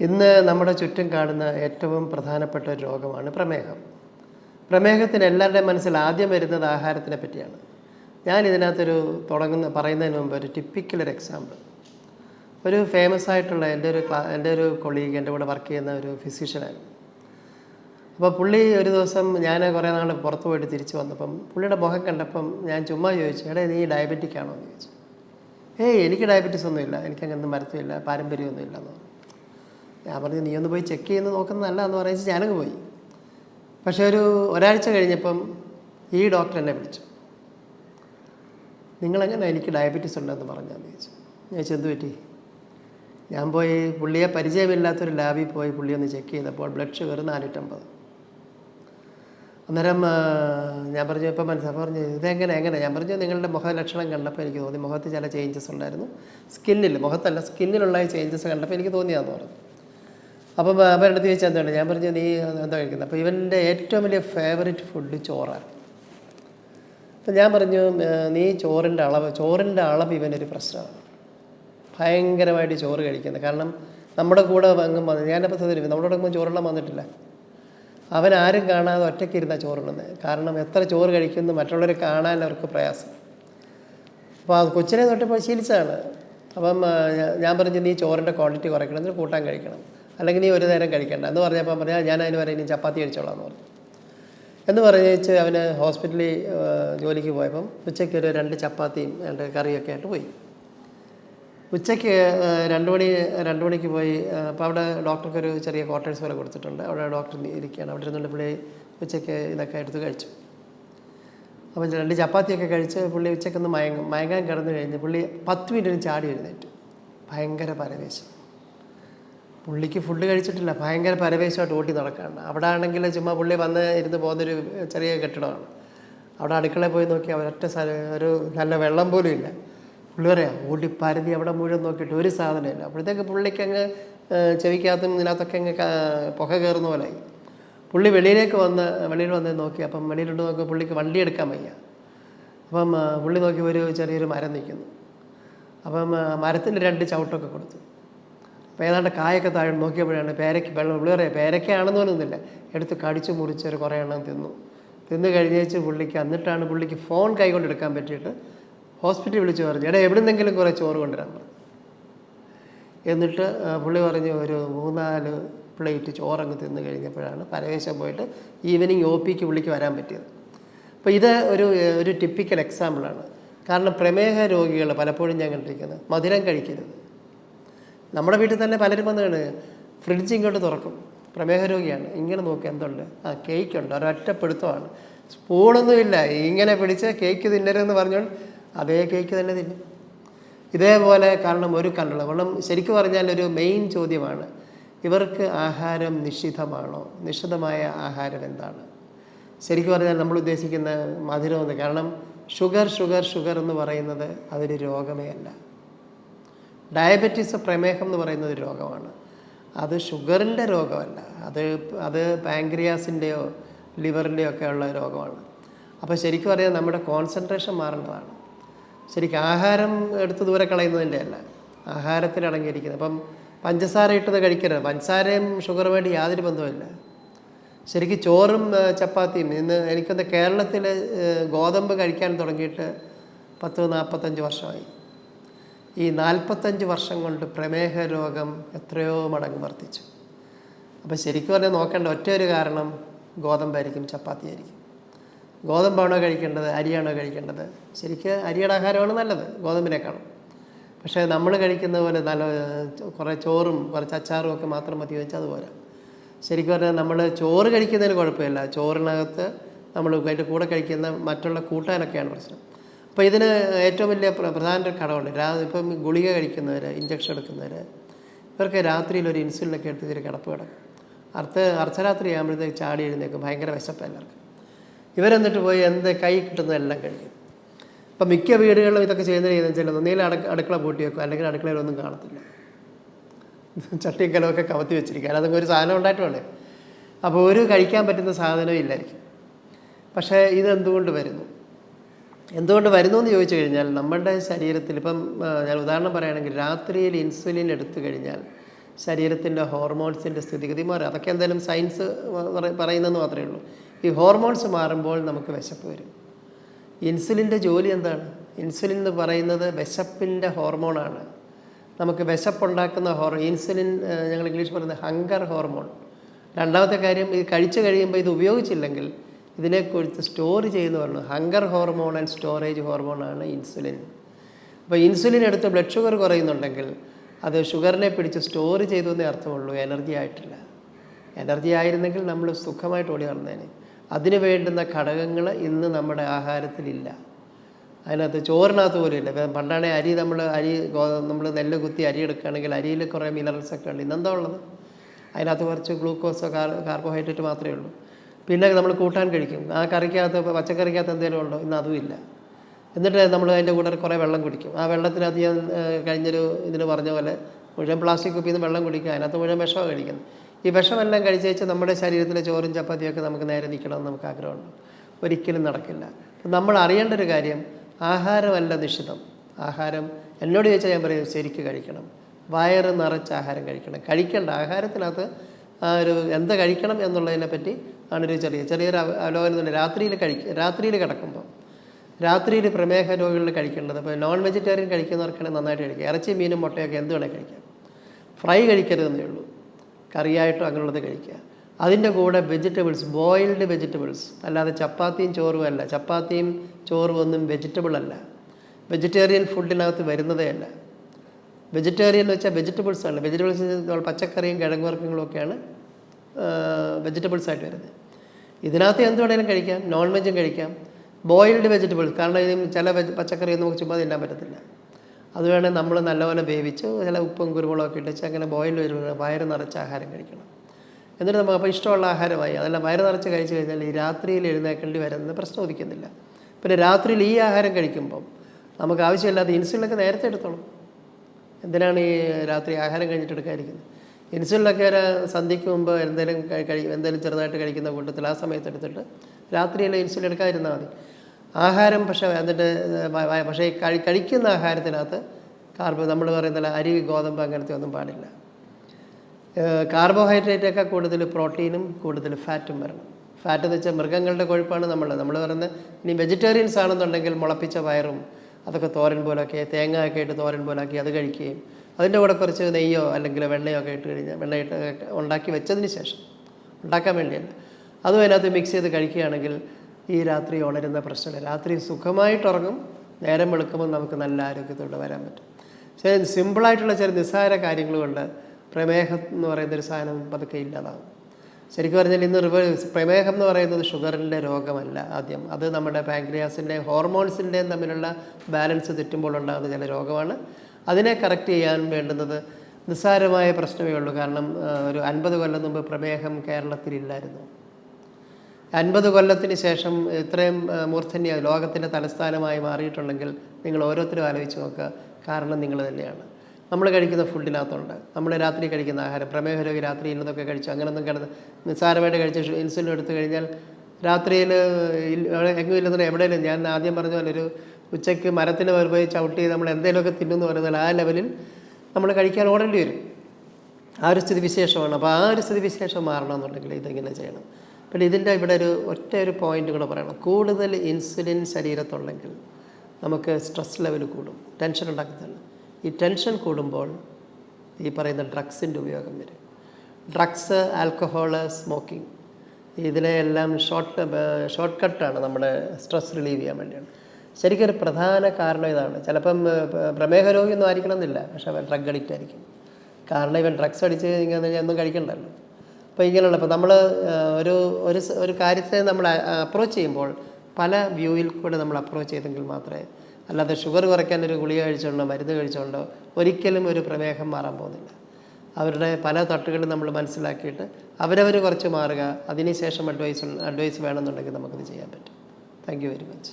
ഇന്ന് നമ്മുടെ ചുറ്റും കാണുന്ന ഏറ്റവും പ്രധാനപ്പെട്ട ഒരു രോഗമാണ് പ്രമേഹം. പ്രമേഹത്തിന് എല്ലാവരുടെയും മനസ്സിൽ ആദ്യം വരുന്നത് ആഹാരത്തിനെ പറ്റിയാണ്. ഞാൻ ഇതിനകത്തൊരു തുടങ്ങുന്ന പറയുന്നതിന് മുമ്പ് ഒരു ടിപ്പിക്കൽ ഒരു എക്സാമ്പിൾ ഒരു ഫേമസ് ആയിട്ടുള്ള എന്റെ ഒരു ക്ലാ എന്റെ ഒരു കൊളീഗ് എന്റെ കൂടെ വർക്ക് ചെയ്യുന്ന ഒരു ഫിസിഷ്യനായിരുന്നു അപ്പോൾ പുള്ളി ഒരു ദിവസം ഞാൻ കുറേ നാൾ പുറത്ത് പോയിട്ട് തിരിച്ച് വന്നപ്പം പുള്ളിയുടെ മുഖം കണ്ടപ്പം ഞാൻ ചുമ്മാ ചോദിച്ചു എടേ നീ ഡയബറ്റിക് ആണോ? എന്ന് ചോദിച്ചു. ഏയ് എനിക്ക് ഡയബറ്റീസ് ഒന്നുമില്ല. എനിക്കങ്ങനെ മരത്തുമില്ല പാരമ്പര്യമൊന്നുമില്ല എന്ന് പറഞ്ഞു. ഞാൻ പറഞ്ഞു നീ ഒന്ന് പോയി ചെക്ക് ചെയ്യുന്ന നോക്കുന്നതല്ല എന്ന് പറയുന്നത് ഞാനങ്ങ് പോയി. പക്ഷേ ഒരു ഒരാഴ്ച കഴിഞ്ഞപ്പം ഈ ഡോക്ടർ എന്നെ വിളിച്ചു. നിങ്ങളെങ്ങനെ എനിക്ക് ഡയബറ്റീസ് ഉണ്ടെന്ന് പറഞ്ഞാന്ന് ചോദിച്ചു. ഞാൻ ചെന്ന് പറ്റി? ഞാൻ പോയി പുള്ളിയെ പരിചയമില്ലാത്തൊരു ലാബിൽ പോയി പുള്ളി ഒന്ന് ചെക്ക് ചെയ്തപ്പോൾ ബ്ലഡ് ഷുഗർ നാനൂറ്റമ്പത്. അന്നേരം ഞാൻ പറഞ്ഞു ഇപ്പം മനസ്സിലാക്കി പറഞ്ഞു ഇതെങ്ങനെ എങ്ങനെ? ഞാൻ പറഞ്ഞു നിങ്ങളുടെ മുഖ ലക്ഷണം കണ്ടപ്പോൾ എനിക്ക് തോന്നി മുഖത്ത് ചില ചേഞ്ചസ് ഉണ്ടായിരുന്നു. സ്കിന്നിൽ മുഖത്തല്ല സ്കിന്നിലുള്ള ചേഞ്ചസ് കണ്ടപ്പോൾ എനിക്ക് തോന്നിയാന്ന് പറഞ്ഞു. അപ്പം അപ്പം എടുത്ത് ചോദിച്ചാൽ എന്താണ് ഞാൻ പറഞ്ഞു നീ എന്താ കഴിക്കുന്നത് അപ്പോൾ ഇവന്റെ ഏറ്റവും വലിയ ഫേവറേറ്റ് ഫുഡ് ചോറാണ്. അപ്പം ഞാൻ പറഞ്ഞു നീ ചോറിന്റെ അളവ് ചോറിന്റെ അളവ് ഇവനൊരു പ്രശ്നമാണ്. ഭയങ്കരമായിട്ട് ചോറ് കഴിക്കുന്നത് കാരണം നമ്മുടെ കൂടെ അങ്ങ് വന്ന് ഞാനപ്പോൾ ശ്രദ്ധിക്കും നമ്മുടെ കൂടെ ചോറെല്ലാം വന്നിട്ടില്ല. അവൻ ആരും കാണാതെ ഒറ്റയ്ക്ക് ഇരുന്ന ചോറുണ്ടെന്ന് കാരണം എത്ര ചോറ് കഴിക്കുന്നു മറ്റുള്ളവരെ കാണാൻ അവർക്ക് പ്രയാസം. അപ്പോൾ അത് കൊച്ചിനെ തൊട്ട് ശീലിച്ചതാണ് അപ്പം ഞാൻ പറഞ്ഞു നീ ചോറിന്റെ ക്വാണ്ടിറ്റി കുറയ്ക്കണം എന്നിട്ട് കൂട്ടാൻ കഴിക്കണം. അല്ലെങ്കിൽ നീ ഒരു നേരം കഴിക്കണ്ട. എന്ന് പറഞ്ഞപ്പോൾ പറഞ്ഞാൽ ഞാൻ അതിന് വരെ ഇനി ചപ്പാത്തി കഴിച്ചോളാം എന്ന് പറഞ്ഞു. എന്ന് പറഞ്ഞേച്ച് അവന് ഹോസ്പിറ്റലിൽ ജോലിക്ക് പോയപ്പം ഉച്ചയ്ക്ക് ഒരു രണ്ട് ചപ്പാത്തിയും രണ്ട് കറിയൊക്കെ ആയിട്ട് പോയി. ഉച്ചയ്ക്ക് രണ്ട് മണി രണ്ട് മണിക്ക് പോയി. അപ്പോൾ അവിടെ ഡോക്ടർക്ക് ഒരു ചെറിയ ക്വാർട്ടേഴ്സ് പോലെ കൊടുത്തിട്ടുണ്ട്. അവിടെ ഡോക്ടർ ഇരിക്കുകയാണ്. അവിടെ ഇരുന്നുകൊണ്ട് പുള്ളി ഉച്ചയ്ക്ക് ഇതൊക്കെ എടുത്ത് കഴിച്ചു. അപ്പം രണ്ട് ചപ്പാത്തിയൊക്കെ കഴിച്ച് പുള്ളി ഉച്ചയ്ക്കൊന്ന് മയങ്ങും. മയങ്ങാൻ കിടന്നു കഴിഞ്ഞ് പുള്ളി പത്ത് മിനിറ്റിന് ചാടി എഴുന്നേറ്റ്. ഭയങ്കര പരവേശം. പുള്ളിക്ക് ഫുഡ് കഴിച്ചിട്ടില്ല. ഭയങ്കര പരവേശമായിട്ട് ഓട്ടി നടക്കുകയാണ് അവിടെ ആണെങ്കിൽ ചുമ്മാ പുള്ളി വന്ന് ഇരുന്ന് പോകുന്നൊരു ചെറിയ കെട്ടിടമാണ്. അവിടെ അടുക്കളയിൽ പോയി നോക്കി ഒരൊറ്റ ഒരു നല്ല വെള്ളം പോലും ഇല്ല. പുള്ളി പറയാം ഓടി പരതി അവിടെ മുഴുവൻ നോക്കിയിട്ട് ഒരു സാധനമില്ല അപ്പോഴത്തേക്ക് പുള്ളിക്ക് അങ്ങ് ചെവിക്കകത്തും ഇതിനകത്തൊക്കെ അങ്ങ് പുക കയറുന്ന പോലായി പുള്ളി വെളിയിലേക്ക് വന്ന് വെളിയിൽ വന്ന് നോക്കി. അപ്പം വെളിയിലോട്ട് നോക്കി പുള്ളിക്ക് വണ്ടി എടുക്കാൻ വയ്യ. അപ്പം പുള്ളി നോക്കി ഒരു ചെറിയൊരു മരം നിൽക്കുന്നു അപ്പം മരത്തിന്റെ രണ്ട് ചവിട്ടൊക്കെ കൊടുത്തു. അപ്പോൾ ഏതാണ്ട് കായൊക്കെ താഴെ നോക്കിയപ്പോഴാണ് പേരയ്ക്ക് വെള്ളം പുള്ളിയറെ പേരയ്ക്കാണെന്ന് തോന്നുന്നില്ല എടുത്ത് കടിച്ചു മുറിച്ച് ഒരു കുറേ എണ്ണം തിന്നു. തിന്ന് കഴിഞ്ഞേച്ച് പുള്ളിക്ക് എന്നിട്ടാണ് പുള്ളിക്ക് ഫോൺ കൈകൊണ്ട് എടുക്കാൻ പറ്റിയിട്ട് ഹോസ്പിറ്റലിൽ വിളിച്ച് പറഞ്ഞു എടാ എവിടുന്നെങ്കിലും കുറേ ചോറ് കൊണ്ടുവരാൻ പറഞ്ഞു എന്നിട്ട് പുള്ളി പറഞ്ഞു ഒരു മൂന്നാൽ പ്ലേറ്റ് ചോറങ്ങ് തിന്ന് കഴിഞ്ഞപ്പോഴാണ് പരവേശം പോയിട്ട് ഈവനിങ് ഒ പിക്ക് പുള്ളിക്ക് വരാൻ പറ്റിയത്. അപ്പോൾ ഇത് ഒരു ഒരു ടിപ്പിക്കൽ എക്സാമ്പിളാണ്. കാരണം പ്രമേഹ രോഗികൾ പലപ്പോഴും ഞാൻ കണ്ടിരിക്കുന്നത് മധുരം കഴിക്കരുത്. നമ്മുടെ വീട്ടിൽ തന്നെ പലരും വന്നാണ് ഫ്രിഡ്ജ് ഇങ്ങോട്ട് തുറക്കും പ്രമേഹ രോഗിയാണ് ഇങ്ങനെ നോക്കി എന്തുണ്ട്? ആ കേക്ക് ഉണ്ട് ഒരൊറ്റപ്പെടുത്തമാണ് സ്പൂണൊന്നുമില്ല ഇങ്ങനെ പിടിച്ച് കേക്ക് തിന്നരുതെന്ന് പറഞ്ഞുകൊണ്ട് അതേ കേക്ക് തന്നെ തിന്നും. ഇതേപോലെ കാരണം ഒരു കണ്ണുള്ള വെള്ളം ശരിക്കും പറഞ്ഞാൽ ഒരു മെയിൻ ചോദ്യമാണ് ഇവർക്ക് ആഹാരം നിഷിദ്ധമാണോ? നിഷിദ്ധമായ ആഹാരം എന്താണ്? ശരിക്കും പറഞ്ഞാൽ നമ്മൾ ഉദ്ദേശിക്കുന്ന മധുരമെന്ന് കാരണം ഷുഗർ ഷുഗർ ഷുഗർ എന്ന് പറയുന്നത് അതൊരു രോഗമേ അല്ല. ഡയബറ്റീസ് പ്രമേഹം എന്ന് പറയുന്ന ഒരു രോഗമാണ്. അത് ഷുഗറിന്റെ രോഗമല്ല. അത് അത് പാങ്ക്രിയാസിന്റെയോ ലിവറിന്റെയോ ഒക്കെ ഉള്ള രോഗമാണ്. അപ്പോൾ ശരിക്കും പറയാം നമ്മുടെ കോൺസെൻട്രേഷൻ മാറേണ്ടതാണ്. ശരിക്കും ആഹാരം എടുത്ത് ദൂരെ കളയുന്നതിന്റെ അല്ല. ആഹാരത്തിൽ അടങ്ങിയിരിക്കുന്നത്. അപ്പം പഞ്ചസാര ഇട്ടത് കഴിക്കരുത്. പഞ്ചസാരയും ഷുഗറുമായിട്ട് യാതൊരു ബന്ധവുമില്ല. ശരിക്കും ചോറും ചപ്പാത്തിയും ഇന്ന് എനിക്കൊന്ന് കേരളത്തിൽ ഗോതമ്പ് കഴിക്കാൻ തുടങ്ങിയിട്ട് പത്ത് നാൽപ്പത്തഞ്ച് വർഷമായി. ഈ നാൽപ്പത്തഞ്ച് വർഷം കൊണ്ട് പ്രമേഹ രോഗം എത്രയോ മടങ്ങ് വർദ്ധിച്ചു. അപ്പോൾ ശരിക്കും പറഞ്ഞാൽ നോക്കേണ്ട ഒറ്റ ഒരു കാരണം ഗോതമ്പായിരിക്കും ചപ്പാത്തി ആയിരിക്കും ഗോതമ്പാണോ കഴിക്കേണ്ടത് അരിയാണോ കഴിക്കേണ്ടത്? ശരിക്ക് അരിയുടെ ആഹാരമാണ് നല്ലത് ഗോതമ്പിനേക്കാളും. പക്ഷേ നമ്മൾ കഴിക്കുന്ന പോലെ നല്ല കുറേ ചോറും കുറച്ച് അച്ചാറും ഒക്കെ മാത്രം മതി വെച്ചാൽ അതുപോലെ ശരിക്കും പറഞ്ഞാൽ നമ്മൾ ചോറ് കഴിക്കുന്നതിന് കുഴപ്പമില്ല. ചോറിനകത്ത് നമ്മൾ അതിന്റെ കൂടെ കഴിക്കുന്ന മറ്റുള്ള കൂട്ടാനൊക്കെയാണ് പ്രശ്നം. അപ്പോൾ ഇതിന് ഏറ്റവും വലിയ പ്ര- പ്രധാന ഘടകമുണ്ട്. രാ ഇപ്പം ഗുളിക കഴിക്കുന്നവർ ഇഞ്ചക്ഷൻ എടുക്കുന്നവർ ഇവർക്ക് രാത്രിയിൽ ഒരു ഇൻസുലിനൊക്കെ എടുത്ത് ഇവർ കിടപ്പ് കിടക്കും. അർദ്ധ അർദ്ധരാത്രി ആകുമ്പോഴത്തേക്ക് ചാടി എഴുന്നേക്കും ഭയങ്കര വിശപ്പ് എല്ലാവർക്കും. ഇവരെന്നിട്ട് പോയി എന്ത് കൈ കിട്ടുന്നതെല്ലാം കഴിക്കും. അപ്പം മിക്ക വീടുകളിലും ഇതൊക്കെ ചെയ്യുന്നത് എന്ന് വെച്ചാൽ ഒന്നിലും അടുക്ക അടുക്കള പൂട്ടി വെക്കും. അല്ലെങ്കിൽ അടുക്കളയിലൊന്നും കാണത്തില്ല. ചട്ടിയും കലമൊക്കെ കമത്തി വെച്ചിരിക്കുക അതൊക്കെ ഒരു സാധനം ഉണ്ടായിട്ട് വേണ്ടേ അപ്പോൾ ഒരു കഴിക്കാൻ പറ്റുന്ന സാധനവും ഇല്ലായിരിക്കും. പക്ഷേ ഇതെന്തുകൊണ്ട് വരുന്നു? എന്തുകൊണ്ട് വരുന്നു എന്ന് ചോദിച്ചു കഴിഞ്ഞാൽ നമ്മുടെ ശരീരത്തിൽ ഇപ്പം ഞാൻ ഉദാഹരണം പറയുകയാണെങ്കിൽ രാത്രിയിൽ ഇൻസുലിൻ എടുത്തു കഴിഞ്ഞാൽ ശരീരത്തിന്റെ ഹോർമോൺസിന്റെ സ്ഥിതിഗതി മാറും. അതൊക്കെ എന്തായാലും സയൻസ് പറയുന്നതെന്ന് മാത്രമേ ഉള്ളൂ. ഈ ഹോർമോൺസ് മാറുമ്പോൾ നമുക്ക് വിശപ്പ് വരും. ഇൻസുലിന്റെ ജോലി എന്താണ്? ഇൻസുലിൻ എന്ന് പറയുന്നത് വിശപ്പിന്റെ ഹോർമോണാണ്. നമുക്ക് വിശപ്പുണ്ടാക്കുന്ന ഹോർ ഇൻസുലിൻ ഞങ്ങൾ ഇംഗ്ലീഷ് പറയുന്നത് ഹങ്കർ ഹോർമോൺ. രണ്ടാമത്തെ കാര്യം ഇത് കഴിച്ചു കഴിയുമ്പോൾ ഇത് ഉപയോഗിച്ചില്ലെങ്കിൽ ഇതിനെക്കുറിച്ച് സ്റ്റോർ ചെയ്യുന്ന പറഞ്ഞു ഹങ്കർ ഹോർമോൺ ആൻഡ് സ്റ്റോറേജ് ഹോർമോണാണ് ഇൻസുലിൻ. അപ്പോൾ ഇൻസുലിൻ എടുത്ത് ബ്ലഡ് ഷുഗർ കുറയുന്നുണ്ടെങ്കിൽ അത് ഷുഗറിനെ പിടിച്ച് സ്റ്റോർ ചെയ്തു എന്നേ അർത്ഥമുള്ളൂ. എനർജി ആയിട്ടില്ല. എനർജി ആയിരുന്നെങ്കിൽ നമ്മൾ സുഖമായിട്ട് ഓടി നടന്നേനെ. അതിന് വേണ്ടുന്ന ഘടകങ്ങൾ ഇന്ന് നമ്മുടെ ആഹാരത്തിലില്ല. അതിനകത്ത് ചോറിനകത്ത് പോലും ഇല്ല. പണ്ടാണെ അരി നമ്മൾ അരി നമ്മൾ നെല്ല് കുത്തി അരി എടുക്കുകയാണെങ്കിൽ അരിയിൽ കുറേ മിനറൽസ് ഒക്കെ ഉണ്ട്. ഇന്നെന്താ ഉള്ളത്? അതിനകത്ത് കുറച്ച് ഗ്ലൂക്കോസോ കാർ കാർബോഹൈഡ്രേറ്റ് മാത്രമേ ഉള്ളൂ. പിന്നെ നമ്മൾ കൂട്ടാൻ കഴിക്കും. ആ കറിക്കകത്ത് പച്ചക്കറിക്കകത്ത് എന്തെങ്കിലും ഉണ്ടോ? ഇന്ന് അതും ഇല്ല. എന്നിട്ട് നമ്മൾ അതിന്റെ കൂടെ കുറേ വെള്ളം കുടിക്കും. ആ വെള്ളത്തിനകത്ത് ഞാൻ കഴിഞ്ഞൊരു ഇതിന് പറഞ്ഞ പോലെ മുഴുവൻ പ്ലാസ്റ്റിക് കുപ്പിയിൽ നിന്ന് വെള്ളം കുടിക്കുക. അതിനകത്ത് മുഴുവൻ വിഷമാണ് കഴിക്കുന്നത് ഈ വിഷമെല്ലാം കഴിച്ച് വെച്ച് നമ്മുടെ ശരീരത്തിലെ ചോറും ചപ്പാത്തിയൊക്കെ നമുക്ക് നേരെ നിൽക്കണമെന്ന് നമുക്ക് ആഗ്രഹമുണ്ട്. ഒരിക്കലും നടക്കില്ല. നമ്മൾ അറിയേണ്ട ഒരു കാര്യം ആഹാരമല്ല നിഷിതം ആഹാരം എന്നോട് ചോദിച്ചാൽ ഞാൻ പറയും ശരിക്ക് കഴിക്കണം. വയറ് നിറച്ച് ആഹാരം കഴിക്കണം. കഴിക്കേണ്ട ആഹാരത്തിനകത്ത് ഒരു എന്ത് കഴിക്കണം എന്നുള്ളതിനെ പറ്റി ആണൊരു ചെറിയ ചെറിയൊരു അവ- അവലോകനം തന്നെ. രാത്രിയിൽ കഴിക്കുക രാത്രിയിൽ കിടക്കുമ്പോൾ രാത്രിയിൽ പ്രമേഹ രോഗികളിൽ കഴിക്കേണ്ടത്. അപ്പോൾ നോൺ വെജിറ്റേറിയൻ കഴിക്കുന്നവർക്കാണെങ്കിൽ നന്നായിട്ട് കഴിക്കുക ഇറച്ചി മീനും മുട്ടയൊക്കെ എന്ത് വേണേൽ കഴിക്കാം. ഫ്രൈ കഴിക്കരുതെന്നേ ഉള്ളൂ. കറിയായിട്ടോ അങ്ങനെയുള്ളത് കഴിക്കുക. അതിന്റെ കൂടെ വെജിറ്റബിൾസ് ബോയിൽഡ് വെജിറ്റബിൾസ് അല്ലാതെ ചപ്പാത്തിയും ചോറും അല്ല. ചപ്പാത്തിയും ചോറും ഒന്നും വെജിറ്റബിൾ അല്ല. വെജിറ്റേറിയൻ ഫുഡിനകത്ത് വരുന്നതേ അല്ല. വെജിറ്റേറിയൻ എന്ന് വെച്ചാൽ വെജിറ്റബിൾസ് ആണ്. വെജിറ്റബിൾസ് പച്ചക്കറിയും കിഴങ്ങ് വർഗങ്ങളും ഒക്കെയാണ് വെജിറ്റബിൾസ് ആയിട്ട് വരുന്നത്. ഇതിനകത്ത് എന്ത് വേണേലും കഴിക്കാം നോൺ വെജും കഴിക്കാം. ബോയിൽഡ് വെജിറ്റബിൾ കാരണം ഇതിന് ചില വെജ് പച്ചക്കറി നമുക്ക് ചുമ്മാ തിന്നാൻ പറ്റത്തില്ല. അത് വേണേൽ നമ്മൾ നല്ലപോലെ വേവിച്ച് ചില ഉപ്പും കുരുമുളകൊക്കെ ഇട്ടിച്ച് അങ്ങനെ ബോയിൽഡ് വെജിറ്റബിൾ വയറ് നിറച്ച് ആഹാരം കഴിക്കണം. എന്നിട്ട് നമുക്ക് അപ്പോൾ ഇഷ്ടമുള്ള ആഹാരമായി അതെല്ലാം വയറ് നിറച്ച് കഴിച്ച് കഴിഞ്ഞാൽ ഈ രാത്രിയിൽ എഴുന്നേക്കേണ്ടി വരുന്ന പ്രശ്നം ഉദിക്കുന്നില്ല. പിന്നെ രാത്രിയിൽ ഈ ആഹാരം കഴിക്കുമ്പം നമുക്ക് ആവശ്യമില്ലാത്ത ഇൻസുലിനൊക്കെ നേരത്തെ എടുത്തോളും. എന്തിനാണ് ഈ രാത്രി ആഹാരം കഴിഞ്ഞിട്ട് എടുക്കാതിരിക്കുന്നത്? ഇൻസുലിനൊക്കെ ഒരു സന്ധ്യയ്ക്ക് മുമ്പ് എന്തെങ്കിലും കഴി- എന്തെങ്കിലും ചെറുതായിട്ട് കഴിക്കുന്ന കൂട്ടത്തിൽ ആ സമയത്ത് എടുത്തിട്ട് രാത്രിയിൽ ഇൻസുലിൻ എടുക്കാതിരുന്നാൽ മതി. ആഹാരം പക്ഷേ എന്നിട്ട് പക്ഷേ കഴി കഴിക്കുന്ന ആഹാരത്തിനകത്ത് കാർബോ നമ്മൾ പറയുന്നില്ല അരി ഗോതമ്പ് അങ്ങനത്തെ ഒന്നും പാടില്ല. കാർബോഹൈഡ്രേറ്റൊക്കെ കൂടുതൽ പ്രോട്ടീനും കൂടുതൽ ഫാറ്റും വരണം. ഫാറ്റ് എന്ന് വെച്ചാൽ മൃഗങ്ങളുടെ കൊഴുപ്പാണ് നമ്മൾ നമ്മൾ പറയുന്നത് ഇനി വെജിറ്റേറിയൻസ് ആണെന്നുണ്ടെങ്കിൽ മുളപ്പിച്ച വയറും അതൊക്കെ തോരൻ പോലൊക്കെ തേങ്ങ ഒക്കെ ഇട്ട് തോരൻ പോലാക്കി അത് കഴിക്കുകയും അതിന്റെ കൂടെ കുറച്ച് നെയ്യോ അല്ലെങ്കിൽ വെണ്ണയോ ഒക്കെ ഇട്ട് കഴിഞ്ഞാൽ വെണ്ണയിട്ട് ഉണ്ടാക്കി വെച്ചതിന് ശേഷം ഉണ്ടാക്കാൻ വേണ്ടിയല്ല അതും അതിനകത്ത് മിക്സ് ചെയ്ത് കഴിക്കുകയാണെങ്കിൽ ഈ രാത്രി ഉണരുന്ന പ്രശ്നമില്ല. രാത്രി സുഖമായിട്ട് ഉറങ്ങും നേരം വെളുക്കുമ്പോൾ നമുക്ക് നല്ല ആരോഗ്യത്തോടെ വരാൻ പറ്റും. പക്ഷേ സിമ്പിളായിട്ടുള്ള ചില നിസ്സാര കാര്യങ്ങൾ കൊണ്ട് പ്രമേഹം എന്ന് പറയുന്ന ഒരു സാധനം പതുക്കെ ഇല്ലാതാകും ശരിക്കും പറഞ്ഞാൽ ഇന്ന് റിവേഴ്സ് പ്രമേഹം എന്ന് പറയുന്നത് ഷുഗറിന്റെ രോഗമല്ല ആദ്യം. അത് നമ്മുടെ പാങ്ക്രിയാസിന്റെയും ഹോർമോൺസിന്റെയും തമ്മിലുള്ള ബാലൻസ് തെറ്റുമ്പോൾ ഉണ്ടാകുന്ന ചില രോഗമാണ്. അതിനെ കറക്റ്റ് ചെയ്യാൻ വേണ്ടുന്നത് നിസ്സാരമായ പ്രശ്നമേ ഉള്ളൂ. കാരണം ഒരു അൻപത് കൊല്ലം മുമ്പ് പ്രമേഹം കേരളത്തിലില്ലായിരുന്നു അൻപത് കൊല്ലത്തിന് ശേഷം ഇത്രയും മൂർധന്യ ലോകത്തിന്റെ തലസ്ഥാനമായി മാറിയിട്ടുണ്ടെങ്കിൽ നിങ്ങൾ ഓരോരുത്തരും ആലോചിച്ച് നോക്കുക. കാരണം നിങ്ങൾ തന്നെയാണ്. നമ്മൾ കഴിക്കുന്ന ഫുഡിനകത്തുണ്ട്. നമ്മൾ രാത്രി കഴിക്കുന്ന ആഹാരം പ്രമേഹ രോഗി രാത്രി ഇന്നതൊക്കെ കഴിച്ചു അങ്ങനൊന്നും കിടന്ന് നിസ്സാരമായിട്ട് കഴിച്ച ഇൻസുലിൻ എടുത്തു കഴിഞ്ഞാൽ രാത്രിയിൽ എങ്ങും ഇല്ലെന്നുണ്ടെങ്കിൽ എവിടെയെങ്കിലും ഞാൻ ആദ്യം പറഞ്ഞ പോലെ ഒരു ഉച്ചയ്ക്ക് മരത്തിന് പോയി ചവിട്ടി നമ്മൾ എന്തെങ്കിലുമൊക്കെ തിന്നുമെന്ന് പറയുന്നത് ആ ലെവലിൽ നമ്മൾ കഴിക്കാൻ ഓടേണ്ടി വരും. ആ ഒരു സ്ഥിതി വിശേഷമാണ് അപ്പോൾ ആ ഒരു സ്ഥിതി വിശേഷം മാറണമെന്നുണ്ടെങ്കിൽ ഇതെങ്ങനെ ചെയ്യണം. പിന്നെ ഇതിന്റെ ഇവിടെ ഒരു ഒറ്റ ഒരു പോയിന്റ് കൂടെ പറയണം. കൂടുതൽ ഇൻസുലിൻ ശരീരത്തുണ്ടെങ്കിൽ നമുക്ക് സ്ട്രെസ് ലെവൽ കൂടും. ടെൻഷൻ ഉണ്ടാക്കത്തില്ല. ഈ ടെൻഷൻ കൂടുമ്പോൾ ഈ പറയുന്ന ഡ്രഗ്സിന്റെ ഉപയോഗം വരും. ഡ്രഗ്സ് ആൽക്കഹോൾ സ്മോക്കിംഗ് ഇതിനെയെല്ലാം ഷോർട്ട് ഷോർട്ട് കട്ടാണ് നമ്മുടെ സ്ട്രെസ് റിലീവ് ചെയ്യാൻ വേണ്ടിയാണ്. ശരിക്കും ഒരു പ്രധാന കാരണം ഇതാണ്. ചിലപ്പം പ്രമേഹ രോഗി രോഗിയൊന്നും ആയിരിക്കണം എന്നില്ല പക്ഷേ അവൻ ഡ്രഗ് അഡിക്റ്റ് ആയിരിക്കും. കാരണം ഇവൻ ഡ്രഗ്സ് അടിച്ച് ഇങ്ങനെ ഒന്നും കഴിക്കണ്ടല്ലോ. അപ്പോൾ ഇങ്ങനെയുള്ള ഇപ്പോൾ നമ്മൾ ഒരു ഒരു ഒരു കാര്യത്തെ നമ്മൾ അപ്രോച്ച് ചെയ്യുമ്പോൾ പല വ്യൂവിൽ കൂടെ നമ്മൾ അപ്രോച്ച് ചെയ്തെങ്കിൽ മാത്രമേ അല്ലാതെ ഷുഗർ കുറയ്ക്കാൻ ഒരു ഗുളിക കഴിച്ചുകൊണ്ടോ മരുന്ന് കഴിച്ചുകൊണ്ടോ ഒരിക്കലും ഒരു പ്രമേഹം മാറാൻ പോകുന്നില്ല. അവരുടെ പല തട്ടുകളും നമ്മൾ മനസ്സിലാക്കിയിട്ട് അവരവർ കുറച്ച് മാറുക അതിനുശേഷം അഡ്വൈസ് അഡ്വൈസ് വേണമെന്നുണ്ടെങ്കിൽ നമുക്കത് ചെയ്യാൻ പറ്റും. Thank you very much